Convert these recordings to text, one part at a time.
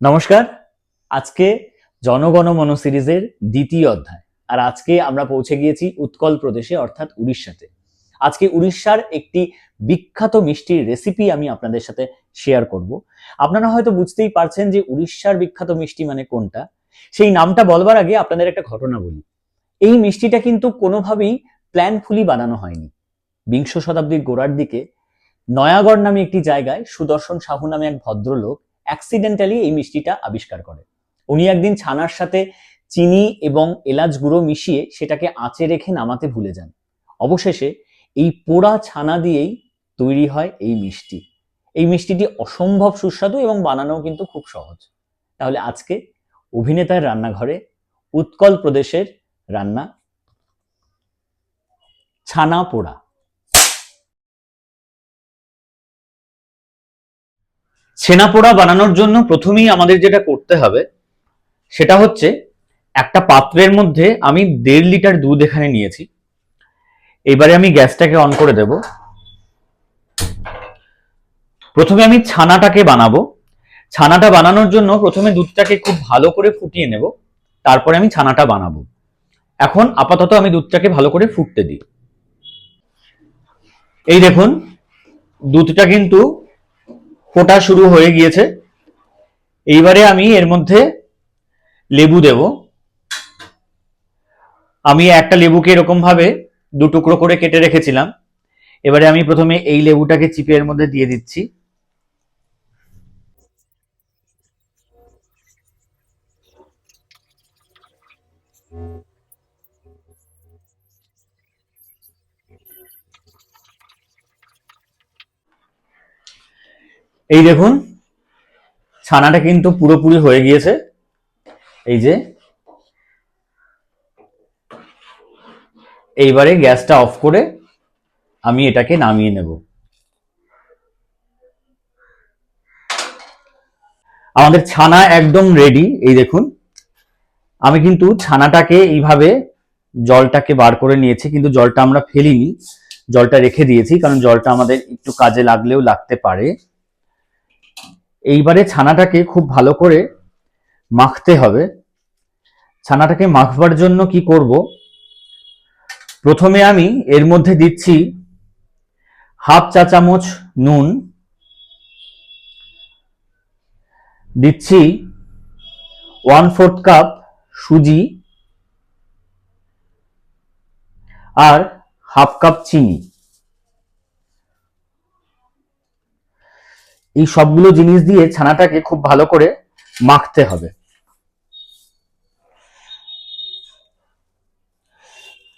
নমস্কার। আজকে জনগণমন সিরিজের দ্বিতীয় অধ্যায়। আর আজকে আমরা পৌঁছে গিয়েছি উৎকল প্রদেশে, অর্থাৎ উড়িষ্যাতে। আজকে উড়িষ্যার একটি বিখ্যাত মিষ্টির রেসিপি আমি আপনাদের সাথে শেয়ার করব। আপনারা হয়তো বুঝতেই পারছেন যে উড়িষ্যার বিখ্যাত মিষ্টি মানে কোনটা। সেই নামটা বলবার আগে আপনাদের একটা ঘটনা বলি। এই মিষ্টিটা কিন্তু কোনোভাবেই প্ল্যানফুলি বানানো হয়নি। বিংশ শতাব্দীর গোড়ার দিকে নয়াগড় নামে একটি জায়গায় সুদর্শন সাহু নামে এক ভদ্রলোক অ্যাক্সিডেন্টালি এই মিষ্টিটা আবিষ্কার করে। উনি একদিন ছানার সাথে চিনি এবং এলাচ গুঁড়ো মিশিয়ে সেটাকে আঁচে রেখে নামাতে ভুলে যান। অবশেষে এই পোড়া ছানা দিয়েই তৈরি হয় এই মিষ্টি। এই মিষ্টিটি অসম্ভব সুস্বাদু এবং বানানোও কিন্তু খুব সহজ। তাহলে আজকে অভিনেতার রান্নাঘরে উৎকল প্রদেশের রান্না ছানা পোড়া। ছেনা পোড়া বানানোর জন্য প্রথমেই আমাদের যেটা করতে হবে, সেটা হচ্ছে একটা পাত্রের মধ্যে আমি দেড় লিটার দুধ এখানে নিয়েছি। এবারে আমি গ্যাসটাকে অন করে দেব। প্রথমে আমি ছানাটাকে বানাবো। ছানাটা বানানোর জন্য প্রথমে দুধটাকে খুব ভালো করে ফুটিয়ে নেব। তারপরে আমি ছানাটা বানাবো। এখন আপাতত আমি দুধটাকে ভালো করে ফুটতে দিই। এই দেখুন, দুধটা কিন্তু ফোটা শুরু হয়ে গিয়েছে। এইবারে আমি এর মধ্যে লেবু দেব। আমি একটা লেবুকে এরকম ভাবে দু টুকরো করে কেটে রেখেছিলাম। এবারে আমি প্রথমে এই লেবুটাকে চিপে এর মধ্যে দিয়ে দিচ্ছি। এই দেখুন, ছানাটা কিন্তু পুরোপুরি হয়ে গিয়েছে। এই যে, এইবারে গ্যাসটা অফ করে আমি এটাকে নামিয়ে নেব। আমাদের ছানা একদম রেডি এই দেখুন। আমি কিন্তু ছানাটাকে এইভাবে জলটাকে বার করে নিয়েছি, কিন্তু জলটা আমরা ফেলিনি। জলটা রেখে দিয়েছি, কারণ জলটা আমাদের একটু কাজে লাগলেও লাগতে পারে। এইবারে ছানাটাকে খুব ভালো করে মাখতে হবে। ছানাটাকে মাখবার জন্য কি করব? প্রথমে আমি এর মধ্যে দিচ্ছি হাফ চা চামচ নুন, দিচ্ছি ওয়ান ফোর্থ কাপ সুজি আর হাফ কাপ চিনি। এই সবগুলো জিনিস দিয়ে ছানাটাকে খুব ভালো করে মাখতে হবে।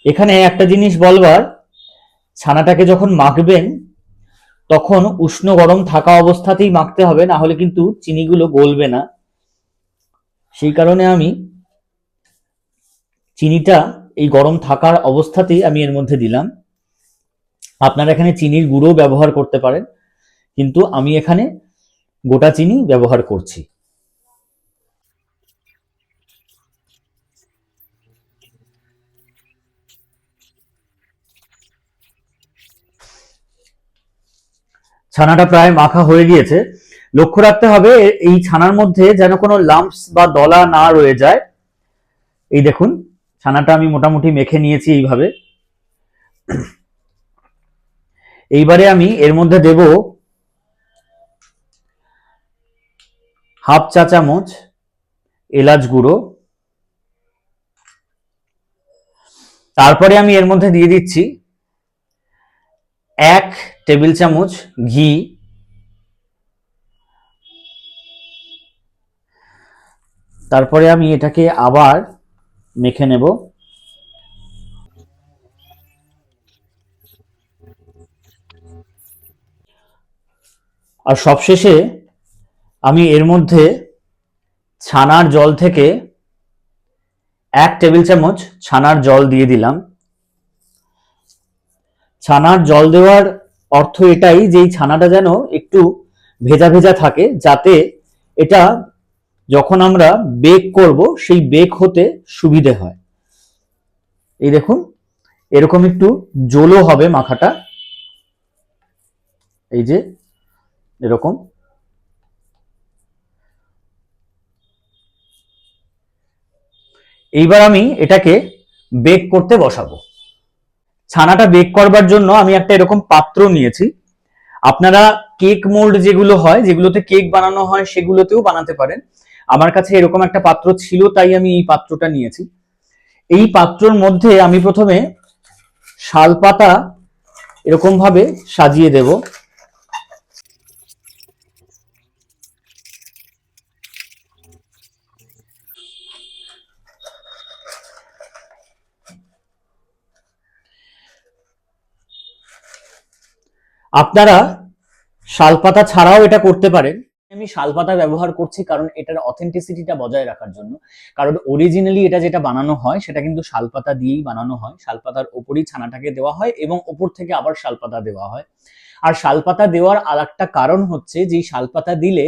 এখানে একটা জিনিস বলবার, ছানাটাকে যখন মাখবেন, তখন উষ্ণ গরম থাকা অবস্থাতেই মাখতে হবে, না হলে কিন্তু চিনিগুলো গলবে না। সেই কারণে আমি চিনিটা এই গরম থাকার অবস্থাতেই আমি এর মধ্যে দিলাম। আপনারা এখানে চিনির গুঁড়ো ব্যবহার করতে পারেন। কিন্তু আমি এখানে গোটা চিনি ব্যবহার করছি। ছানাটা প্রায় মাখা হয়ে গিয়েছে। লক্ষ্য রাখতে হবে, এই ছানার মধ্যে যেন কোনো লাম্পস বা দলা না রয়ে যায়। এই দেখুন, ছানাটা আমি মোটামুটি মেখে নিয়েছি এইভাবে। এইবারে আমি এর মধ্যে দেব হাফ চা চামচ এলাচ গুঁড়ো। তারপরে আমি এর মধ্যে দিয়ে দিচ্ছি এক টেবিল চামচ ঘি। তারপরে আমি এটাকে আবার মেখে নেব। আর সবশেষে আমি এর মধ্যে ছানার জল থেকে এক টেবিল চামচ ছানার জল দিয়ে দিলাম। ছানার জল দেওয়ার অর্থ এটাই যে এই ছানাটা যেন একটু ভেজা ভেজা থাকে, যাতে এটা যখন আমরা বেক করব, সেই বেক হতে সুবিধে হয়। এই দেখুন, এরকম একটু জোলো হবে মাখাটা। এই যে, এরকম। এইবার আমি এটাকে বেক করতে বসাবো। ছানাটা বেক করবার জন্য আমি একটা এরকম পাত্র নিয়েছি। আপনারা কেক মোল্ড যেগুলো হয়, যেগুলোতে কেক বানানো হয়, সেগুলোতেও বানাতে পারেন। আমার কাছে এরকম একটা পাত্র ছিল, তাই আমি এই পাত্রটা নিয়েছি। এই পাত্রর মধ্যে আমি প্রথমে শালপাতা এরকম ভাবে সাজিয়ে দেব। আপনারা শালপাতা ছাড়াও এটা করতে পারেন। আমি শালপাতা ব্যবহার করছি কারণ এটার অথেন্টিসিটিটা বজায় রাখার জন্য। কারণ অরিজিনালি এটা যেটা বানানো হয়, সেটা কিন্তু শালপাতা দিয়েই বানানো হয়। শালপাতার ওপরই ছানাটাকে দেওয়া হয় এবং ওপর থেকে আবার শালপাতা দেওয়া হয়। আর শালপাতা দেওয়ার আর একটা কারণ হচ্ছে যে শালপাতা দিলে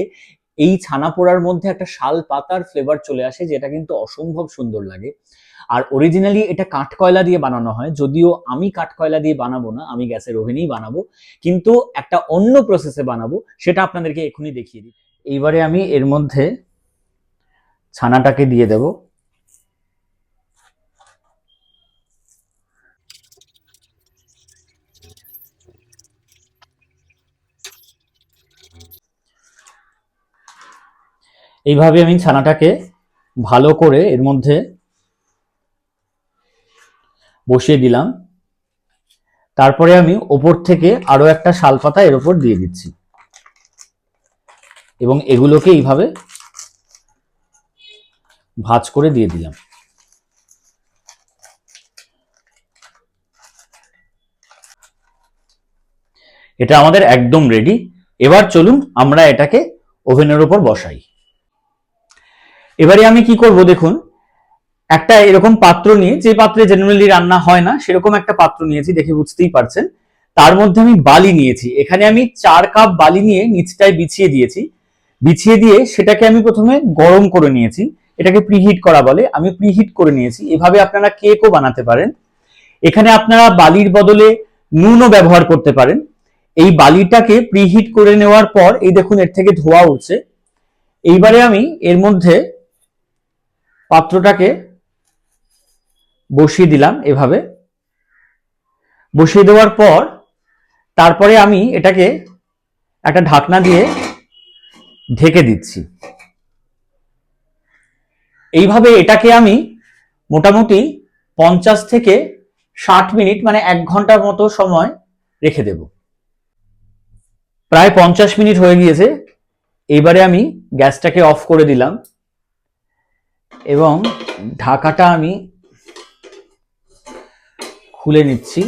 এই ছানা পোড়ার মধ্যে একটা শাল পাতার ফ্লেভার চলে আসে, যেটা কিন্তু অসম্ভব সুন্দর লাগে। আর অরিজিনালি এটা কাঠকয়লা দিয়ে বানানো হয়, যদিও আমি কাঠকয়লা দিয়ে বানাবো না, আমি গ্যাসের ওভেনেই বানাবো, কিন্তু একটা অন্য প্রসেসে বানাবো, সেটা আপনাদেরকে এখনই দেখিয়ে দিই। এইবারে আমি এর মধ্যে ছানাটাকে দিয়ে দেব। এইভাবে আমি ছানাটাকে ভালো করে এর মধ্যে বসিয়ে দিলাম। তারপরে আমি ওপর থেকে আরও একটা শালপাতা এর ওপর দিয়ে দিচ্ছি। এবং এগুলোকে এইভাবে ভাঁজ করে দিয়ে দিলাম। এটা আমাদের একদম রেডি এবার চলুন আমরা এটাকে ওভেনের উপর বসাই। এবারে আমি কি করব দেখুন একটা এরকম পাত্র নিয়ে, যে পাত্রে জেনারেলি রান্না হয় না, সেরকম একটা পাত্র নিয়েছি দেখে বুঝতেই পারছেন। তার মধ্যে আমি বালি নিয়েছি। এখানে আমি চার কাপ বালি নিয়ে নিচটায় বিছিয়ে দিয়েছি। বিছিয়ে দিয়ে সেটাকে আমি প্রথমে গরম করে নিয়েছি। এটাকে প্রিহিট করা বলে। আমি প্রিহিট করে নিয়েছি। এভাবে আপনারা কেকও বানাতে পারেন। এখানে আপনারা বালির বদলে নুনও ব্যবহার করতে পারেন। এই বালিটাকে প্রিহিট করে নেওয়ার পর, এই দেখুন, এর থেকে ধোয়া উঠছে। এইবারে আমি এর মধ্যে পাত্রটাকে বসিয়ে দিলাম এভাবে। বসিয়ে দেওয়ার পর তারপরে আমি এটাকে একটা ঢাকনা দিয়ে ঢেকে দিচ্ছি। এইভাবে এটাকে আমি মোটামুটি পঞ্চাশ থেকে ষাট মিনিট মানে এক ঘণ্টার মতো সময় রেখে দেব। প্রায় পঞ্চাশ মিনিট হয়ে গিয়েছে। এইবারে আমি গ্যাসটাকে অফ করে দিলাম এবং ঢাকাটা আমি খুলে নিচ্ছি।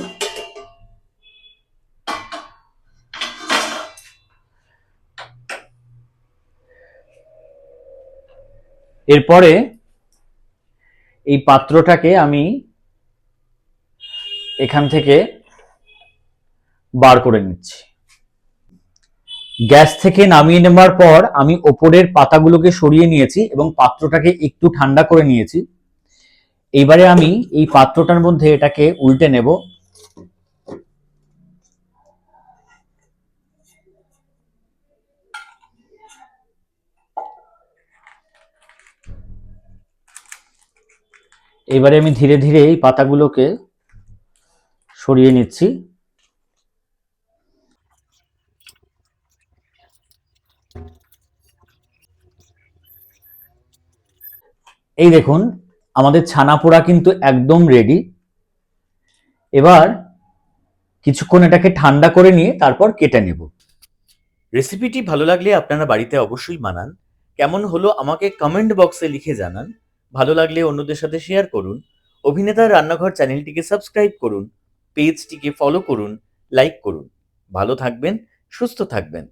এরপরে এই পাত্রটাকে আমি এখান থেকে বার করে নিচ্ছি। গ্যাস থেকে নামিয়ে নেবার পর আমি ওপরের পাতাগুলোকে সরিয়ে নিয়েছি এবং পাত্রটাকে একটু ঠান্ডা করে নিয়েছি। এইবারে আমি এই পাত্রটার মধ্যে এটাকে উল্টে নেব। এবারে আমি ধীরে ধীরে এই পাতাগুলোকে সরিয়ে নিচ্ছি। এই দেখুন আমাদের ছানা পোড়া কিন্তু একদম রেডি এবার কিছুক্ষণ এটাকে ঠান্ডা করে নিয়ে তারপর কেটে নেব। রেসিপিটি ভালো লাগলে আপনারা বাড়িতে অবশ্যই বানান। কেমন হলো আমাকে কমেন্ট বক্সে লিখে জানান। ভালো লাগলে অন্যদের সাথে শেয়ার করুন। অভিনেতার রান্নাঘর চ্যানেলটিকে সাবস্ক্রাইব করুন। পেজটিকে ফলো করুন। লাইক করুন। ভালো থাকবেন, সুস্থ থাকবেন।